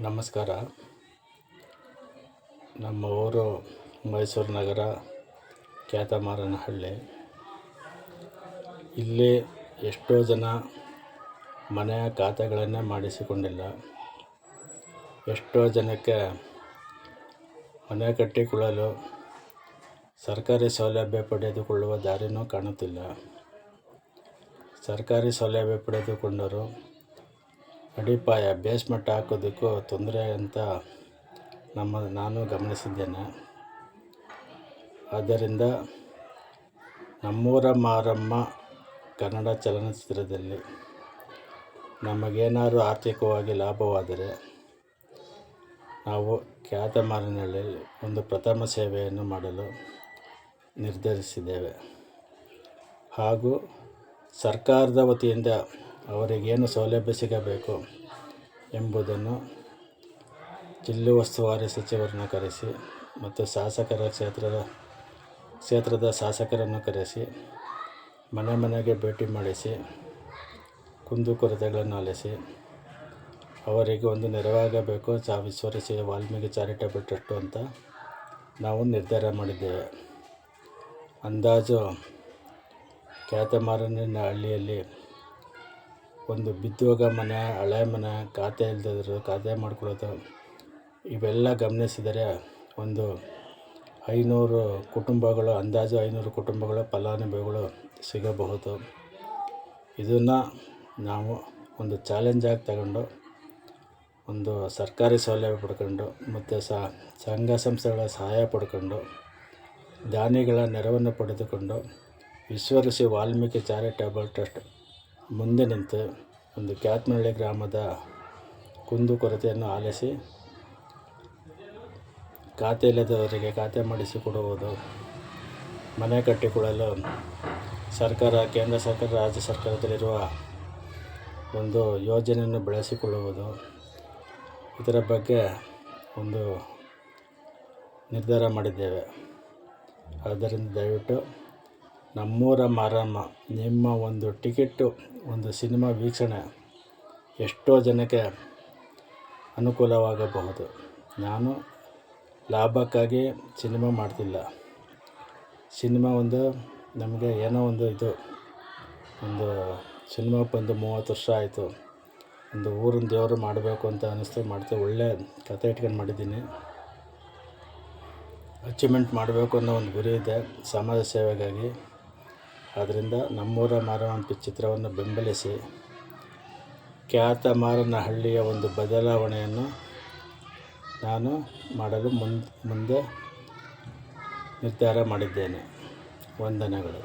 ನಮಸ್ಕಾರ. ನಮ್ಮ ಊರು ಮೈಸೂರು ನಗರ ಕ್ಯಾತಮಾರನಹಳ್ಳಿ ಇಲ್ಲಿ ಎಷ್ಟೋ ಜನ ಮನೆಯ ಖಾತೆಗಳನ್ನೇ ಮಾಡಿಸಿಕೊಂಡಿಲ್ಲ. ಎಷ್ಟೋ ಜನಕ್ಕೆ ಮನೆ ಕಟ್ಟಿಕೊಳ್ಳಲು ಸರ್ಕಾರಿ ಸೌಲಭ್ಯ ಪಡೆದುಕೊಳ್ಳುವ ದಾರಿನೂ ಕಾಣುತ್ತಿಲ್ಲ. ಸರ್ಕಾರಿ ಸೌಲಭ್ಯ ಪಡೆದುಕೊಂಡರೂ ಅಡಿಪಾಯ ಬೇಸ್ಮೆಂಟ್ ಹಾಕೋದಕ್ಕೂ ತೊಂದರೆ ಅಂತ ನಮ್ಮ, ನಾನು ಗಮನಿಸಿದ್ದೇನೆ. ಆದ್ದರಿಂದ ನಮ್ಮೂರ ಮಾರಮ್ಮ ಕನ್ನಡ ಚಲನಚಿತ್ರದಲ್ಲಿ ನಮಗೇನಾದ್ರು ಆರ್ಥಿಕವಾಗಿ ಲಾಭವಾದರೆ ನಾವು ಕ್ಯಾತಮಾರನಹಳ್ಳಿಯಲ್ಲಿ ಒಂದು ಪ್ರಥಮ ಸೇವೆಯನ್ನು ಮಾಡಲು ನಿರ್ಧರಿಸಿದ್ದೇವೆ. ಹಾಗೂ ಸರ್ಕಾರದ ವತಿಯಿಂದ ಅವರಿಗೇನು ಸೌಲಭ್ಯ ಸಿಗಬೇಕು ಎಂಬುದನ್ನು ಜಿಲ್ಲೆ ಉಸ್ತುವಾರಿ ಸಚಿವರನ್ನು ಕರೆಸಿ ಮತ್ತು ಶಾಸಕರ ಕ್ಷೇತ್ರದ ಕ್ಷೇತ್ರದ ಶಾಸಕರನ್ನು ಕರೆಸಿ ಮನೆ ಮನೆಗೆ ಭೇಟಿ ಮಾಡಿಸಿ ಕುಂದುಕೊರತೆಗಳನ್ನು ಆಲಿಸಿ ಅವರಿಗೆ ಒಂದು ನೆರವಾಗಬೇಕು ಚಾ ಶ್ರೀ ವಾಲ್ಮೀಕಿ ಚಾರಿಟೇಬಲ್ ಟ್ರಸ್ಟು ಅಂತ ನಾವು ನಿರ್ಧಾರ ಮಾಡಿದ್ದೇವೆ. ಅಂದಾಜು ಕ್ಯಾತಮಾರನ ಹಳ್ಳಿಯಲ್ಲಿ ಒಂದು ಬಿದ್ದೋಗ ಮನೆ, ಹಳೆ ಮನೆ, ಖಾತೆ ಇಲ್ಲದಿದ್ರು ಖಾತೆ ಮಾಡ್ಕೊಳ್ಳೋದು ಇವೆಲ್ಲ ಗಮನಿಸಿದರೆ ಒಂದು ಐನೂರು ಕುಟುಂಬಗಳು, ಅಂದಾಜು ಐನೂರು ಕುಟುಂಬಗಳು ಫಲಾನುಭವಿಗಳು ಸಿಗಬಹುದು. ಇದನ್ನು ನಾವು ಒಂದು ಚಾಲೆಂಜಾಗಿ ತಗೊಂಡು, ಒಂದು ಸರ್ಕಾರಿ ಸೌಲಭ್ಯ ಪಡ್ಕೊಂಡು, ಮತ್ತು ಸಂಘ ಸಂಸ್ಥೆಗಳ ಸಹಾಯ ಪಡ್ಕೊಂಡು, ದಾನಿಗಳ ನೆರವನ್ನು ಪಡೆದುಕೊಂಡು ವಿಶ್ವಋಷಿ ವಾಲ್ಮೀಕಿ ಚಾರಿಟೇಬಲ್ ಟ್ರಸ್ಟ್ ಮುಂದೆ ನಿಂತು ಒಂದು ಕ್ಯಾತ್ಮಳ್ಳಿ ಗ್ರಾಮದ ಕುಂದುಕೊರತೆಯನ್ನು ಆಲಿಸಿ ಖಾತೆ ಇಲ್ಲದವರಿಗೆ ಖಾತೆ ಮಾಡಿಸಿಕೊಡುವುದು ಮನೆ ಕಟ್ಟಿಕೊಳ್ಳಲು ಸರ್ಕಾರ, ಕೇಂದ್ರ ಸರ್ಕಾರ, ರಾಜ್ಯ ಸರ್ಕಾರದಲ್ಲಿರುವ ಒಂದು ಯೋಜನೆಯನ್ನು ಬೆಳೆಸಿಕೊಳ್ಳುವುದು, ಇದರ ಬಗ್ಗೆ ಒಂದು ನಿರ್ಧಾರ ಮಾಡಿದ್ದೇವೆ. ಆದ್ದರಿಂದ ದಯವಿಟ್ಟು ನಮ್ಮೂರ ಮಾರಮ್ಮ, ನಿಮ್ಮ ಒಂದು ಟಿಕೆಟ್ಟು ಒಂದು ಸಿನಿಮಾ ವೀಕ್ಷಣೆ ಎಷ್ಟೋ ಜನಕ್ಕೆ ಅನುಕೂಲವಾಗಬಹುದು. ನಾನು ಲಾಭಕ್ಕಾಗಿ ಸಿನಿಮಾ ಮಾಡ್ತಿಲ್ಲ. ಸಿನಿಮಾ ಒಂದು ನಮಗೆ ಏನೋ ಒಂದು ಇದು. ಒಂದು ಸಿನಿಮಾ ಬಂದು ಮೂವತ್ತು ವರ್ಷ ಆಯಿತು. ಒಂದು ಊರಿನ ದೇವರು ಮಾಡಬೇಕು ಅಂತ ಅನ್ನಿಸ್ತು ಮಾಡ್ತೀವಿ ಒಳ್ಳೆ ಕತೆ ಇಟ್ಕೊಂಡು ಮಾಡಿದ್ದೀನಿ. ಅಚೀವ್ಮೆಂಟ್ ಮಾಡಬೇಕು ಅನ್ನೋ ಒಂದು ಗುರಿ ಇದೆ ಸಮಾಜ ಸೇವೆಗಾಗಿ. ಆದ್ದರಿಂದ ನಮ್ಮೂರ ಮಾರಮ್ಮ ಚಿತ್ರವನ್ನು ಬೆಂಬಲಿಸಿ ಖ್ಯಾತ ಮಾರನಹಳ್ಳಿಯ ಒಂದು ಬದಲಾವಣೆಯನ್ನು ನಾನು ಮಾಡಲು ಮುಂದೆ ಮುಂದೆ ನಿರ್ಧಾರ ಮಾಡಿದ್ದೇನೆ. ವಂದನೆಗಳು.